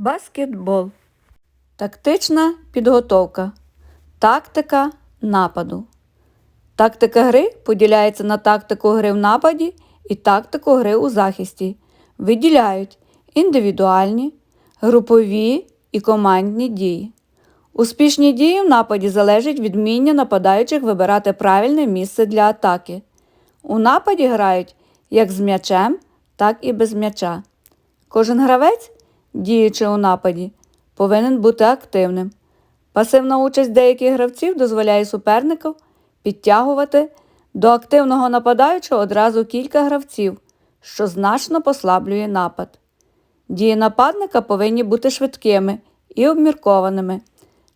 Баскетбол. Тактична підготовка. Тактика нападу. Тактика гри поділяється на тактику гри в нападі і тактику гри у захисті. Виділяють індивідуальні, групові і командні дії. Успішні дії в нападі залежать від вміння нападаючих вибирати правильне місце для атаки. У нападі грають як з м'ячем, так і без м'яча. Кожен гравець, діючи у нападі, повинен бути активним. Пасивна участь деяких гравців дозволяє супернику підтягувати до активного нападаючого одразу кілька гравців, що значно послаблює напад. Дії нападника повинні бути швидкими і обміркованими.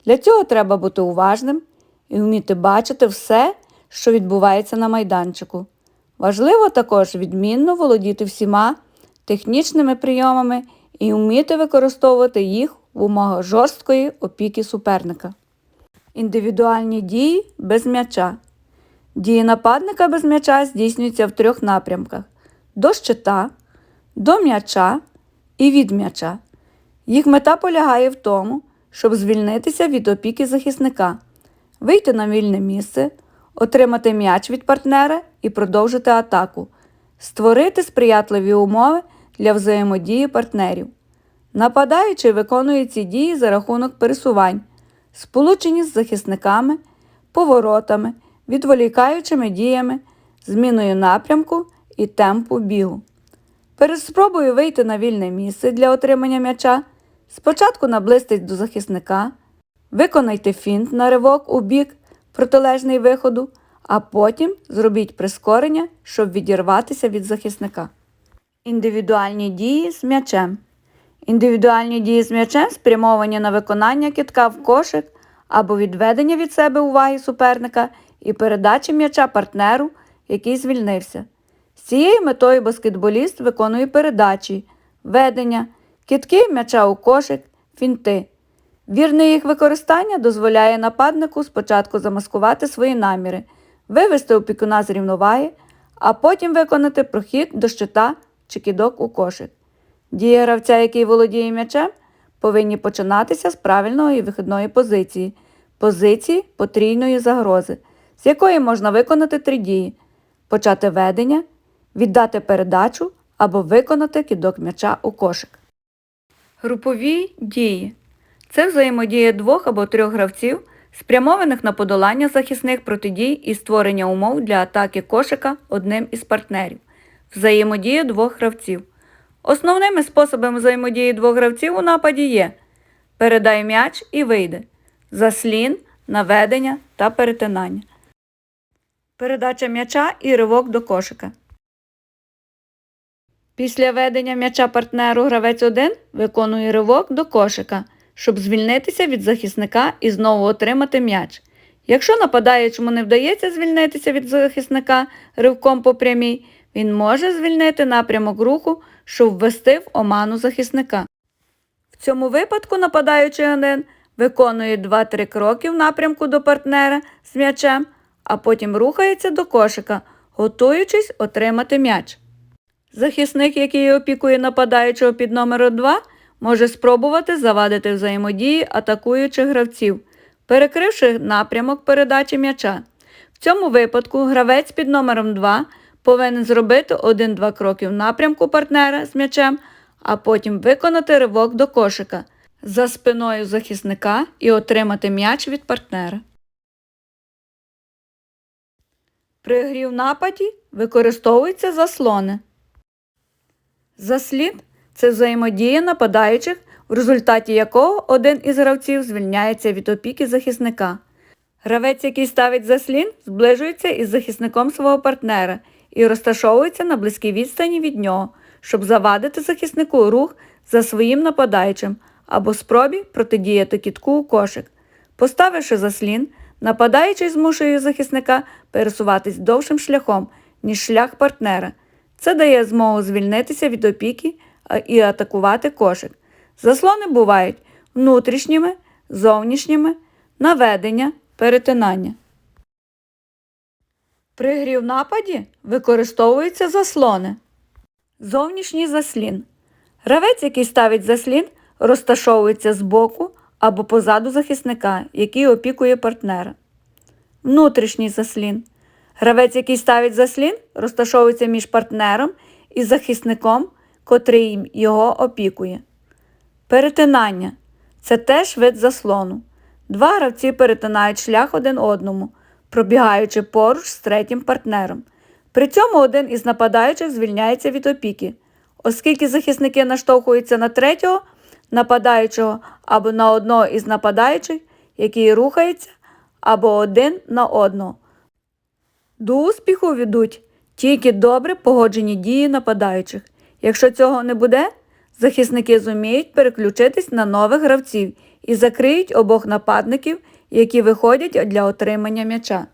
Для цього треба бути уважним і вміти бачити все, що відбувається на майданчику. Важливо також відмінно володіти всіма технічними прийомами і вміти використовувати їх в умовах жорсткої опіки суперника. Індивідуальні дії без м'яча. Дії нападника без м'яча здійснюються в трьох напрямках: до щита, до м'яча і від м'яча. Їх мета полягає в тому, щоб звільнитися від опіки захисника, вийти на вільне місце, отримати м'яч від партнера і продовжити атаку, створити сприятливі умови для взаємодії партнерів. Нападаючий виконує ці дії за рахунок пересувань, сполучені з захисниками, поворотами, відволікаючими діями, зміною напрямку і темпу бігу. Перед спробою вийти на вільне місце для отримання м'яча, спочатку наблизьтесь до захисника, виконайте фінт на ривок у бік протилежний виходу, а потім зробіть прискорення, щоб відірватися від захисника. Індивідуальні дії з м'ячем. Індивідуальні дії з м'ячем спрямовані на виконання китка в кошик або відведення від себе уваги суперника і передачі м'яча партнеру, який звільнився. З цією метою баскетболіст виконує передачі, ведення, китки м'яча у кошик, фінти. Вірне їх використання дозволяє нападнику спочатку замаскувати свої наміри, вивести опікуна з рівноваги, а потім виконати прохід до щита чи кидок у кошик. Дії гравця, який володіє м'ячем, повинні починатися з правильної вихідної позиції, позиції потрійної загрози, з якої можна виконати три дії: почати ведення, віддати передачу або виконати кидок м'яча у кошик. Групові дії це взаємодія двох або трьох гравців, спрямованих на подолання захисних протидій і створення умов для атаки кошика одним із партнерів. Взаємодія двох гравців. Основними способами взаємодії двох гравців у нападі є передай м'яч і вийде, заслін, наведення та перетинання. Передача м'яча і ривок до кошика. Після ведення м'яча партнеру гравець 1 виконує ривок до кошика, щоб звільнитися від захисника і знову отримати м'яч. Якщо нападаючому не вдається звільнитися від захисника ривком по прямій, він може звільнити напрямок руху, щоб ввести в оману захисника. В цьому випадку нападаючий один виконує 2-3 кроки в напрямку до партнера з м'ячем, а потім рухається до кошика, готуючись отримати м'яч. Захисник, який опікує нападаючого під номером 2, може спробувати завадити взаємодії атакуючих гравців, перекривши напрямок передачі м'яча. В цьому випадку гравець під номером 2 повинен зробити 1-2 кроки в напрямку партнера з м'ячем, а потім виконати ривок до кошика за спиною захисника і отримати м'яч від партнера. При грі в нападі використовуються заслони. Заслін це взаємодія нападаючих, в результаті якого один із гравців звільняється від опіки захисника. Гравець, який ставить заслін, зближується із захисником свого партнера і розташовується на близькій відстані від нього, щоб завадити захиснику рух за своїм нападаючим або спробі протидіяти кітку у кошик. Поставивши заслін, нападаючий змушує захисника пересуватись довшим шляхом, ніж шлях партнера. Це дає змогу звільнитися від опіки і атакувати кошик. Заслони бувають внутрішніми, зовнішніми, наведення, перетинання. При грі нападі використовуються заслони. Зовнішній заслін. Гравець, який ставить заслін, розташовується збоку або позаду захисника, який опікує партнера. Внутрішній заслін. Гравець, який ставить заслін, розташовується між партнером і захисником, котрий його опікує. Перетинання це теж вид заслону. Два гравці перетинають шлях один одному, пробігаючи поруч з третім партнером. При цьому один із нападаючих звільняється від опіки, оскільки захисники наштовхуються на третього нападаючого або на одного із нападаючих, який рухається, або один на одного. До успіху ведуть тільки добре погоджені дії нападаючих. Якщо цього не буде, захисники зуміють переключитись на нових гравців і закриють обох нападників, які виходять для отримання м'яча.